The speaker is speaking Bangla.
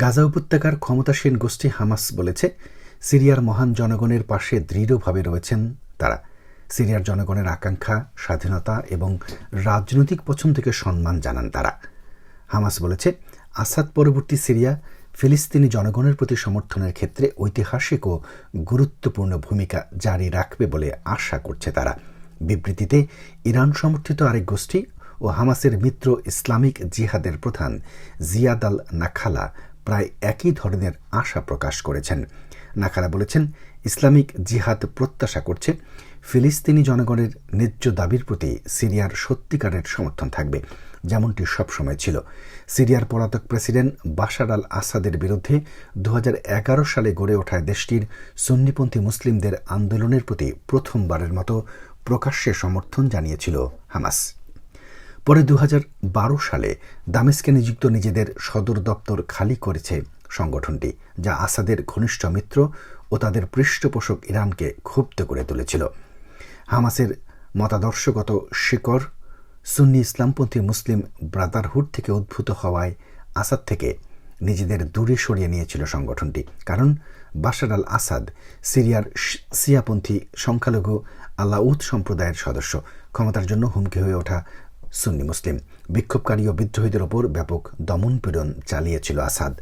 গাজা উপত্যকার ক্ষমতাসীন গোষ্ঠী হামাস বলেছে, সিরিয়ার মহান জনগণের পাশে দৃঢ়ভাবে রয়েছেন তারা। সিরিয়ার জনগণের আকাঙ্ক্ষা, স্বাধীনতা এবং রাজনৈতিক পছন্দকে সম্মান জানান তারা। হামাস বলেছে, আসাদ পরবর্তী সিরিয়া ফিলিস্তিনি জনগণের প্রতি সমর্থনের ক্ষেত্রে ঐতিহাসিক ও গুরুত্বপূর্ণ ভূমিকা জারি রাখবে বলে আশা করছে তারা। বিবৃতিতে, ইরান সমর্থিত আরেক গোষ্ঠী ও হামাসের মিত্র ইসলামিক জিহাদের প্রধান জিয়াদ আল নাখালা প্রায় একই ধরনের আশা প্রকাশ করেছেন। নাখালা বলেছেন, ইসলামিক জিহাদ প্রত্যাশা করছে, ফিলিস্তিনি জনগণের ন্যায্য দাবির প্রতি সিরিয়ার সত্যিকারের সমর্থন থাকবে, যেমনটি সবসময় ছিল। সিরিয়ার পলাতক প্রেসিডেন্ট বাশার আল আসাদের বিরুদ্ধে দু হাজার এগারো সালে গড়ে ওঠায় দেশটির সুন্নিপন্থী মুসলিমদের আন্দোলনের প্রতি প্রথমবারের মতো প্রকাশ্যে সমর্থন জানিয়েছিল হামাস। পরে দু হাজার বারো সালে দামেস্কে নিযুক্ত নিজেদের সদর দপ্তর খালি করেছে সংগঠনটি, যা আসাদের ঘনিষ্ঠ মিত্র ও তাদের পৃষ্ঠপোষক ইরানকে ক্ষুব্ধ করে তুলেছিল। হামাসের মতাদর্শগত শিকড় সুন্নি ইসলামপন্থী মুসলিম ব্রাদারহুড থেকে উদ্ভূত হওয়ায় আসাদ থেকে নিজেদের দূরে সরিয়ে নিয়েছিল সংগঠনটি, কারণ বাশার আল আসাদ সিরিয়ার সিয়াপন্থী সংখ্যালঘু আলাউদ সম্প্রদায়ের সদস্য। ক্ষমতার জন্য হুমকি হয়ে ওঠা সুন্নি মুসলিম। বিক্ষোভকারী ও বিদ্রোহীদের ওপর ব্যাপক দমনপীড়ন চালিয়েছিল আসাদ।